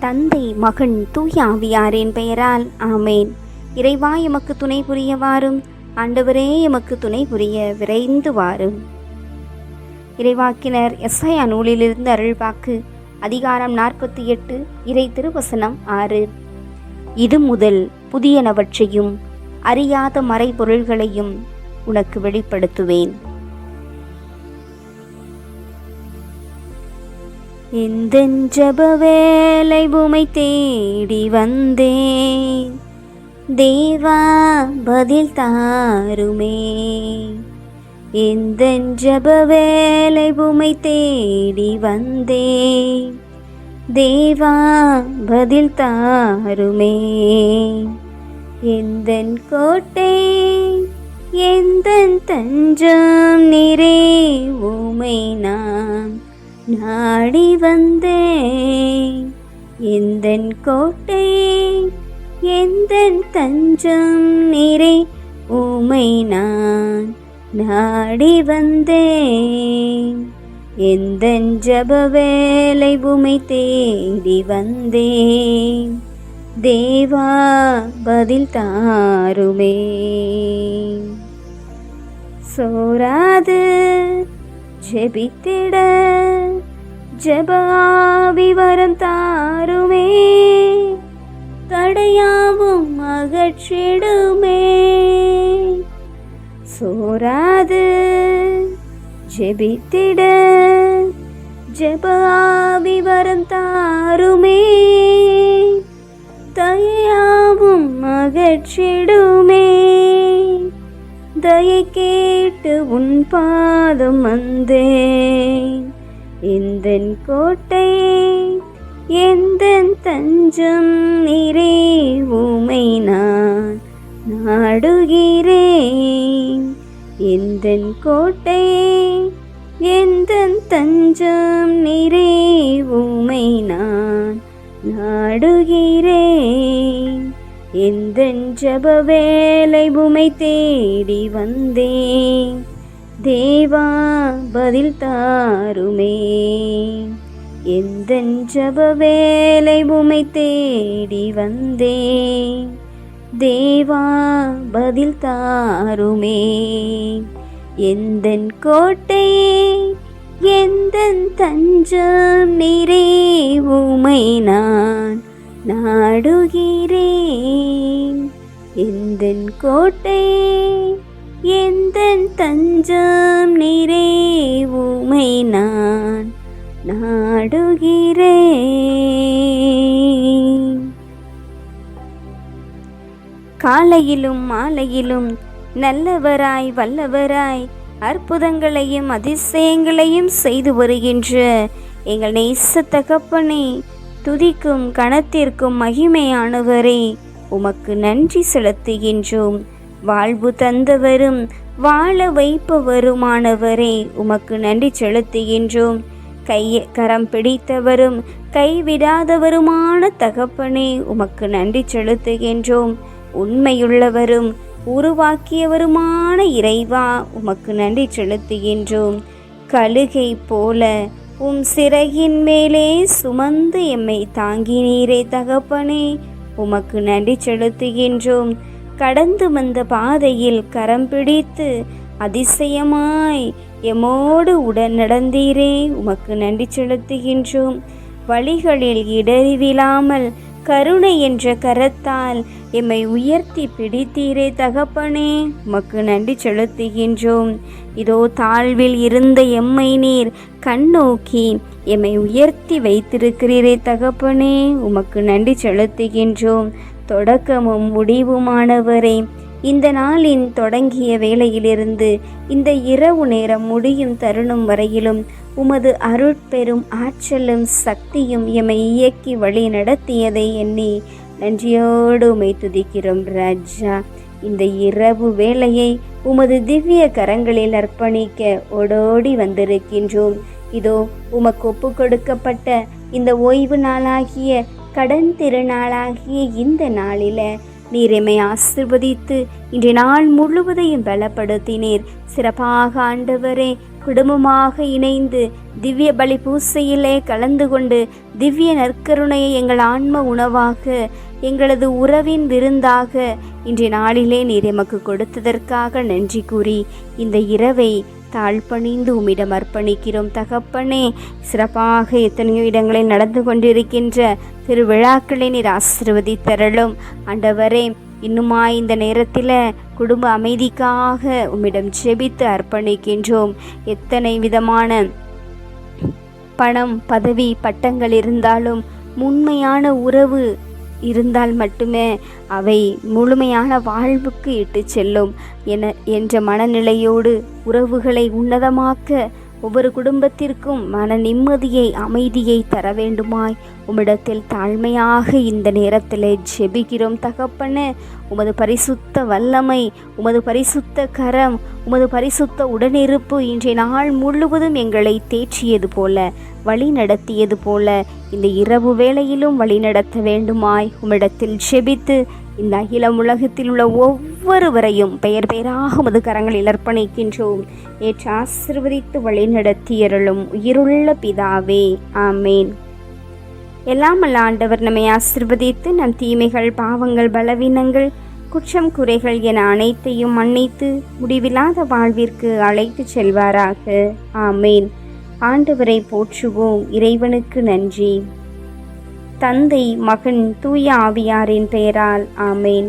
தந்தை மகன் தூயாவியாரின் பெயரால் ஆமேன். இறைவா எமக்கு துணை புரிய வாரும் ஆண்டவரே எமக்கு துணை புரிய விரைந்து வாரும். இறைவாக்கினர் எஸ்ஐயா நூலிலிருந்து அருள்வாக்கு அதிகாரம் நாற்பத்தி எட்டு இறை திருவசனம் ஆறு. இது முதல் புதியனவற்றையும் அறியாத மறைபொருள்களையும் உனக்கு வெளிப்படுத்துவேன். இந்த ஜப வேலை பூமை தேடி வந்தேன் தேவா பதில் தாருமே. இந்த ஜப வேலை பூமை தேடி வந்தேன் தேவா பதில் தாருமே. எந்தன் கோட்டை எந்தன் தஞ்சம் நிறை உமை நான்? நாடி வந்தேன். எந்தன் கோட்டை எந்தன் தஞ்சம் நிறை உமை நான் நாடி வந்தேன். எந்தன் ஜப வேலை உமை தேடி வந்தேன். தேவா பதில் தாருமே. சோராது ஜெபித்திட ஜபாவிவரம் தாருமே. தடையாவும் அகற்றிடுமே. சோராது ஜெபித்திட. ஜபாவிவரம் தாருமே. தயாவும் அகற்றிடுமே. தயை கேட்டு உன் பாதம் வந்தேன். எந்தன் கோட்டை எந்தன் தஞ்சம் நிறை உமை நான் நாடுகிறேன். எந்தன் கோட்டை எந்தன் தஞ்சம் நிறை உமை நான் நாடுகிறேன். எந்தன் ஜப வேலை உமை தேடி வந்தேன். தேவா பதில் தாருமே. எந்த ஜப வேலை உமை தேடி வந்தேன் தேவா பதில் தாருமே. எந்த கோட்டை எந்த தஞ்சம் நிறை உமை நான் நாடுகிறேன். எந்த கோட்டை எந்தன் தஞ்சம் நிறை உமை நான் நாடுகிறேன். காலையிலும் மாலையிலும் நல்லவராய் வல்லவராய் அற்புதங்களையும் அதிசயங்களையும் செய்து வருகின்ற எங்கள் நேச தகப்பனே துதிக்கும் கணத்திற்கும் மகிமையானவரே உமக்கு நன்றி செலுத்துகின்றோம். வாழ்வு தந்தவரும் வாழ வைப்பவருமானவரே உமக்கு நன்றி செலுத்துகின்றோம். கையை கரம் பிடித்தவரும் கைவிடாதவருமான தகப்பனே உமக்கு நன்றி செலுத்துகின்றோம். உண்மையுள்ளவரும் உருவாக்கியவருமான இறைவா உமக்கு நன்றி செலுத்துகின்றோம். கழுகை போல உம் சிறகின் மேலே சுமந்து எம்மை தாங்கினீரே தகப்பனே உமக்கு நன்றி செலுத்துகின்றோம். கடந்து வந்த பாதையில் கரம் பிடித்து அதிசயமாய் எமோடு உடன் நடந்தீரே உமக்கு நன்றி செலுத்துகின்றோம். வழிகளில் இடறிவிழாமல் கருணை என்ற கரத்தால் எம்மை உயர்த்தி பிடித்தீரே தகப்பனே உமக்கு நன்றி செலுத்துகின்றோம். இதோ தாழ்வில் இருந்த எம்மை நீர் கண்ணோக்கி எம்மை உயர்த்தி வைத்திருக்கிறீரே தகப்பனே உமக்கு நன்றி செலுத்துகின்றோம். தொடக்கமும் முடிவுமானவரே. இந்த நாளின் தொடங்கிய வேளையிலிருந்து இந்த இரவு நேரம் முடியும் தருணம் வரையிலும் உமது அருட்பெரும் ஆற்றலும் சக்தியும் எம்மை இயக்கி வழி நடத்தியதை எண்ணி நன்றியோடு உமை துதிக்கிறோம் ராஜா. இந்த இரவு வேளையை உமது திவ்ய கரங்களில் அர்ப்பணிக்க ஓடோடி வந்திருக்கின்றோம். இதோ உமக்கு ஒப்பு கொடுக்கப்பட்ட இந்த ஓய்வு நாளாகிய கடன் திருநாளாகிய இந்த நாளில நீர் ஆசிர்வதித்து இன்றைய நாள் முழுவதையும் பலப்படுத்தினீர். சிறப்பாக ஆண்டவரே குடும்பமாக இணைந்து திவ்ய பலி பூசையிலே கலந்து கொண்டு திவ்ய நற்கருணையை எங்கள் ஆன்ம உணவாக எங்களது உறவின் விருந்தாக இன்றைய நாளிலே நீர் எமக்கு கொடுத்ததற்காக நன்றி கூறி இந்த இரவை தாழ்பணிந்து உம்மிடம் அர்ப்பணிக்கிறோம் தகப்பனே. சிறப்பாக எத்தனையோ இடங்களில் நடந்து கொண்டிருக்கின்ற திருவிழாக்களை நீர் ஆசிர்வதித்தரலும். ஆண்டவரே இன்னுமா இந்த நேரத்தில் குடும்ப அமைதிக்காக உம்மிடம் ஜெபித்து அர்ப்பணிக்கின்றோம். எத்தனை விதமான பணம் பதவி பட்டங்கள் இருந்தாலும் உண்மையான உறவு இருந்தால் மட்டுமே அவை முழுமையான வாழ்வுக்கு இட்டு செல்லும். என என்ற மனநிலையோடு உறவுகளை உன்னதமாக்க ஒவ்வொரு குடும்பத்திற்கும் மன நிம்மதியை அமைதியை தர வேண்டுமாய். உம்மிடத்தில் தாழ்மையாக இந்த நேரத்தில் ஜெபிக்கிறோம் தகப்பன. உமது பரிசுத்த வல்லமை உமது பரிசுத்த கரம் உமது பரிசுத்த உடனிருப்பு இன்றைய நாள் முழுவதும் எங்களை தேற்றியது போல வழி நடத்தியது போல இந்த இரவு வேளையிலும் வழி நடத்த வேண்டுமாய். உம்மிடத்தில் ஜெபித்து இந்த அகிலம் உலகத்தில் உள்ள ஒவ்வொருவரையும் பெயர் பெயராக உமது கரங்களில் அர்ப்பணிக்கின்றோம். ஏற்று ஆசிர்வதித்து வழிநடத்தியருளும் உயிருள்ள பிதாவே ஆமேன். எல்லாம் அல்ல ஆண்டவர் நம்மை ஆசிர்வதித்து நம் தீமைகள் பாவங்கள் பலவீனங்கள் குற்றம் குறைகள் என அனைத்தையும் மன்னித்து முடிவில்லாத வாழ்விற்கு அழைத்து செல்வாராக ஆமேன். ஆண்டவரை போற்றுவோம் இறைவனுக்கு நன்றி. தந்தை மகன் தூய ஆவியாரின் பெயரால் ஆமேன்.